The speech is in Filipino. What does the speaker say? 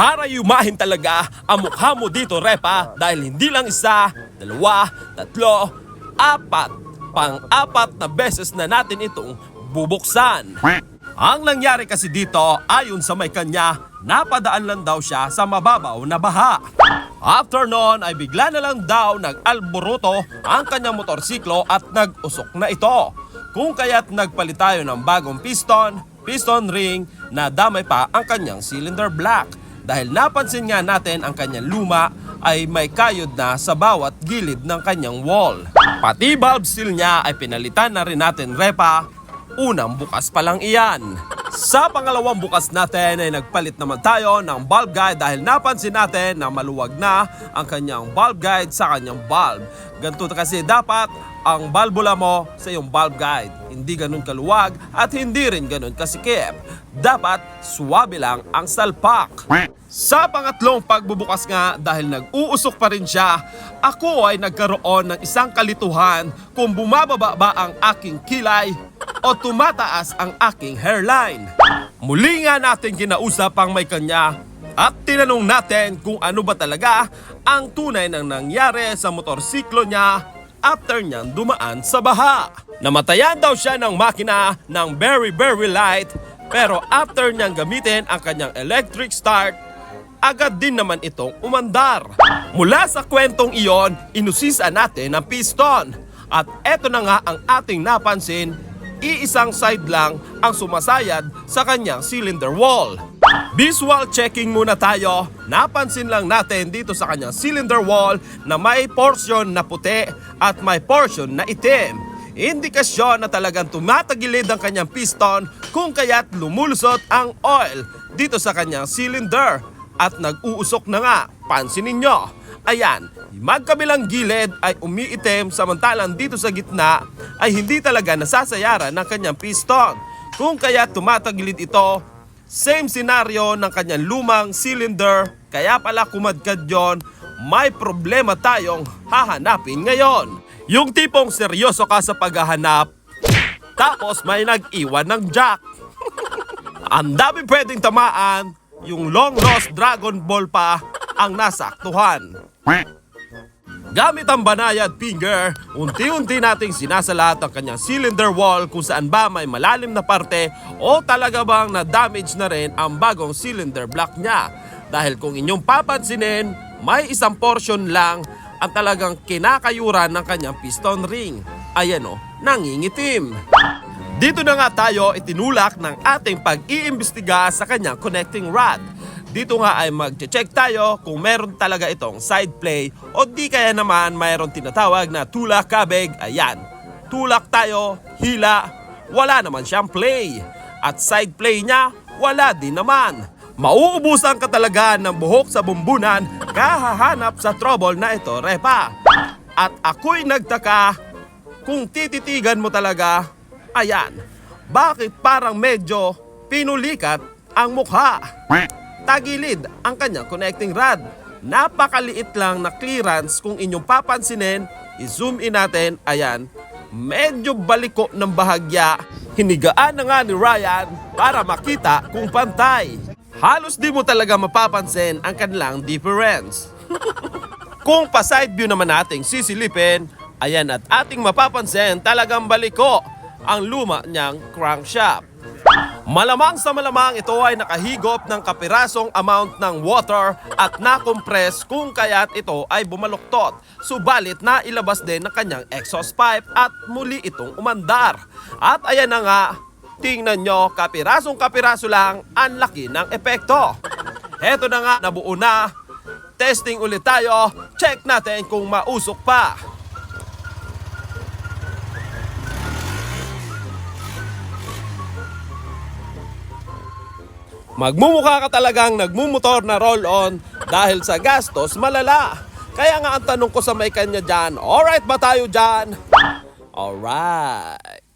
Rarayumahin talaga ang mukha mo dito, Repa, dahil hindi lang isa, dalawa, tatlo, apat, pang-apat na beses na natin itong bubuksan. Ang nangyari kasi dito, ayon sa may kanya, napadaan lang daw siya sa mababaw na baha. After noon ay bigla na lang daw nag-alboruto ang kanyang motorsiklo at nag-usok na ito. Kung kaya't nagpalit tayo ng bagong piston, piston ring na damay pa ang kanyang cylinder black. Dahil napansin nga natin ang kanyang luma ay may kayod na sa bawat gilid ng kanyang wall. Pati valve seal niya ay pinalitan na rin natin repa Unang bukas pa lang iyan. Sa pangalawang bukas natin ay nagpalit naman tayo ng bulb guide dahil napansin natin na maluwag na ang kanyang bulb guide sa kanyang bulb. Ganito kasi dapat ang valvula mo sa iyong bulb guide. Hindi ganun kaluwag at hindi rin ganun kasikip. Dapat suwabe lang ang salpak. Sa pangatlong pagbubukas nga dahil nag-uusok pa rin siya, ako ay nagkaroon ng isang kalituhan kung bumababa ba ang aking kilay o tumataas ang aking hairline. Muli nga natin kinausap ang may kanya at tinanong natin kung ano ba talaga ang tunay ng nangyari sa motorsiklo niya after niyang dumaan sa baha. Namatayan daw siya ng makina ng very very light pero after niyang gamitin ang kanyang electric start, agad din naman itong umandar. Mula sa kwentong iyon, inusisa natin ang piston. At eto na nga ang ating napansin, iisang side lang ang sumasayad sa kanyang cylinder wall. Visual checking muna tayo. Napansin lang natin dito sa kanyang cylinder wall na may portion na puti at may portion na itim. Indikasyon na talagang tumatagilid ang kanyang piston kung kaya't lumulusot ang oil dito sa kanyang cylinder at nag-uusok na nga. Pansinin nyo. Ayan, magkabilang gilid ay umiitim samantalang dito sa gitna ay hindi talaga nasasayaran ng kanyang piston. Kung kaya tumatagilid ito, same senaryo ng kanyang lumang cylinder, kaya pala kumadkad yon, may problema tayong hahanapin ngayon. Yung tipong seryoso ka sa paghahanap, tapos may nag-iwan ng jack. Ang dami pwedeng tamaan, yung long lost Dragon Ball pa ang nasaktuhan. Gamit ang banayad finger, unti-unti nating sinasalat ang kanyang cylinder wall kung saan ba may malalim na parte o talaga bang na-damage na rin ang bagong cylinder block niya. Dahil kung inyong papansinin, may isang portion lang ang talagang kinakayuran ng kanyang piston ring. Ayan o, nangingitim. Dito na nga tayo itinulak ng ating pag-iimbestiga sa kanyang connecting rod. Dito nga ay mag-check tayo kung meron talaga itong side play o di kaya naman mayroon tinatawag na tulak kabig. Ayan, tulak tayo, hila, wala naman siyang play. At side play niya, wala din naman. Mauubusan ka talaga ng buhok sa bumbunan kahahanap sa trouble na ito, Repa. At ako'y nagtaka kung tititigan mo talaga, ayan, bakit parang medyo pinulikat ang mukha? Tagilid ang kanyang connecting rod. Napakaliit lang na clearance kung inyong papansinin, i-zoom in natin, ayan, medyo baliko ng bahagya. Hinigaan na nga ni Ryan para makita kung pantay. Halos di mo talaga mapapansin ang kanilang difference. Kung pa-side view naman nating sisilipin, ayan at ating mapapansin talagang baliko ang luma niyang crankshaft. Malamang sa malamang ito ay nakahigop ng kapirasong amount ng water at nakompress kung kaya't ito ay bumaluktot. Subalit na ilabas din ng kanyang exhaust pipe at muli itong umandar. At ayan na nga, tingnan nyo, kapirasong kapiraso lang ang laki ng epekto. Heto na nga, nabuo na. Testing ulit tayo. Check natin kung mausok pa. Magmumukha ka talagang nagmumotor na roll-on dahil sa gastos malala. Kaya nga ang tanong ko sa may kanya dyan, alright ba tayo dyan? Alright.